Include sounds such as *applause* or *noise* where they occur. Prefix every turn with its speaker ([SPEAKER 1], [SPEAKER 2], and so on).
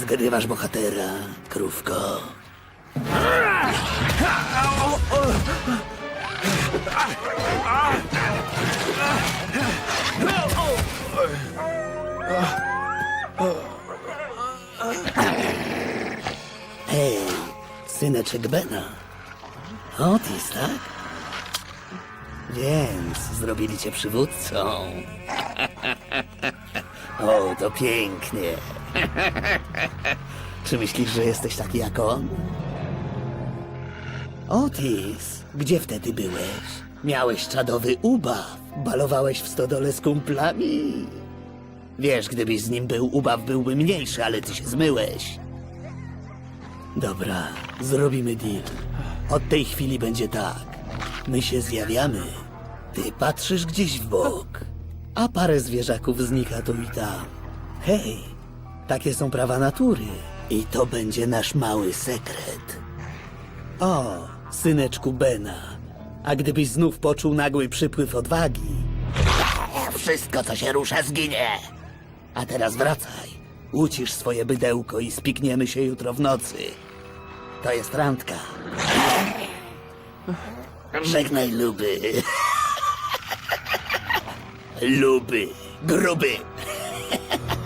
[SPEAKER 1] Odgrywasz bohatera, krówko. Hej, syneczek Bena. Otis, tak? Więc zrobili cię przywódcą. *laughs* O, to pięknie. *laughs* Czy myślisz, że jesteś taki jak on? Otis, gdzie wtedy byłeś? Miałeś czadowy ubaw. Balowałeś w stodole z kumplami. Wiesz, gdybyś z nim był, ubaw byłby mniejszy, ale ty się zmyłeś. Dobra, zrobimy deal. Od tej chwili będzie tak. My się zjawiamy. Ty patrzysz gdzieś w bok, a parę zwierzaków znika tu i tam. Hej, takie są prawa natury. I to będzie nasz mały sekret. O, syneczku Bena. A gdybyś znów poczuł nagły przypływ odwagi. Wszystko, co się rusza, zginie. A teraz wracaj. Ucisz swoje bydełko i spikniemy się jutro w nocy. To jest randka. Żegnaj, luby. *laughs* luby. Gruby. *laughs*